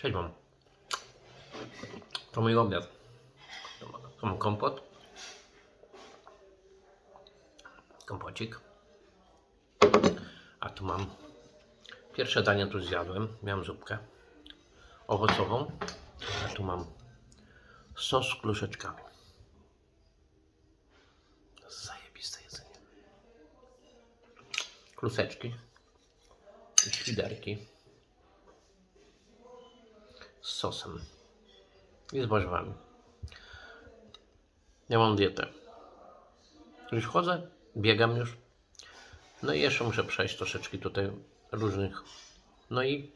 Cześć mam. To mój obiad. Tu mam kompot. Kompocik. A tu mam pierwsze danie tu zjadłem. Miałem zupkę owocową. A tu mam sos z kluszeczkami. Zajebiste jedzenie. Kluseczki. I świderki z sosem i z warzywami. Ja mam dietę. Już chodzę, biegam już. No i jeszcze muszę przejść troszeczkę tutaj różnych. No i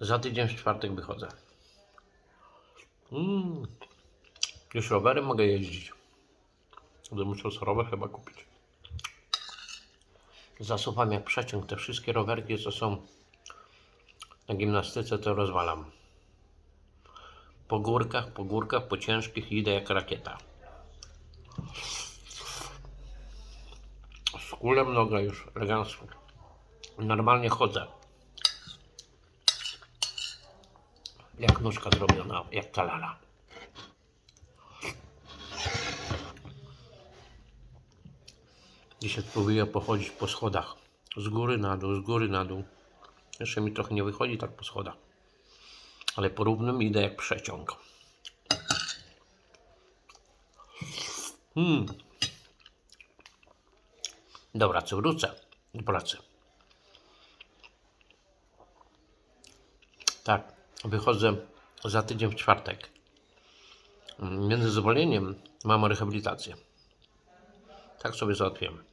za tydzień w czwartek wychodzę. Mm. Już rowerem mogę jeździć. Będę musiał rower chyba kupić. Zasuwam jak przeciąg te wszystkie rowerki, co są na gimnastyce, to rozwalam. Po górkach, po górkach, po ciężkich idę jak rakieta. Z kulem noga już elegancko. Normalnie chodzę. Jak nóżka zrobiona, jak talala. Dzisiaj spróbuję pochodzić po schodach. Z góry na dół, z góry na dół. Jeszcze mi trochę nie wychodzi tak po schodach. Ale po równym idę jak przeciąg. Hmm. Dobra, co wrócę do pracy. Tak, wychodzę za tydzień w czwartek. Między zwolnieniem mam rehabilitację. Tak sobie załatwiłem.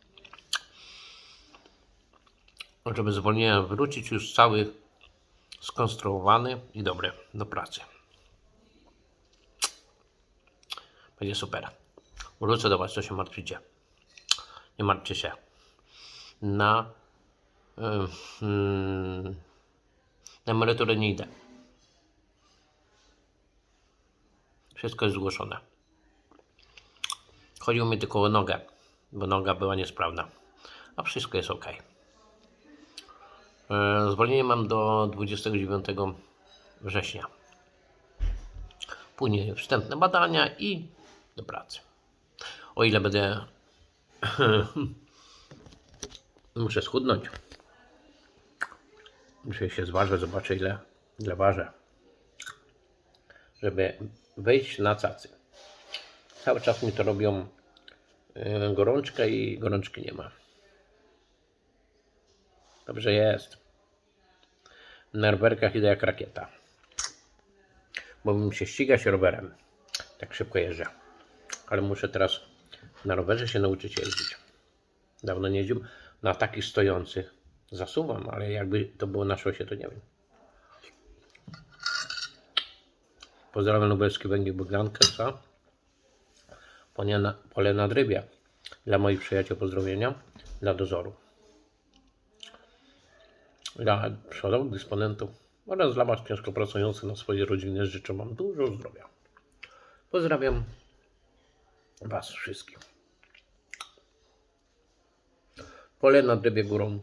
Żeby zwolnienia wrócić już cały skonstruowany i dobry do pracy. Będzie super. Wrócę do Was, co się martwicie. Nie martwcie się. Na, y, mm, na emeryturę nie idę. Wszystko jest zgłoszone. Chodziło mi tylko o nogę, bo noga była niesprawna. A wszystko jest ok. E, Zwolnienie mam do 29 września. Później wstępne badania i do pracy. O ile będę. Muszę schudnąć. Muszę się zważę, zobaczę ile, ile ważę. Żeby wejść na cacy. Cały czas mi to robią e, gorączkę i gorączki nie ma. Dobrze jest. Na rowerkach idę jak rakieta. Bo bym się ścigać rowerem. Tak szybko jeżdżę. Ale muszę teraz na rowerze się nauczyć jeździć. Dawno nie jeździłem. Na takich stojących zasuwam, ale jakby to było na szosie, to nie wiem. Pozdrawiam Lubelski Węgiel Bogdankę, co? Pole na, pole. Dla moich przyjaciół pozdrowienia. Dla dozoru dla przodowych dysponentów oraz dla Was ciężko pracujących na swoje rodziny życzę Wam dużo zdrowia. Pozdrawiam Was wszystkich. Pole na drybie górą.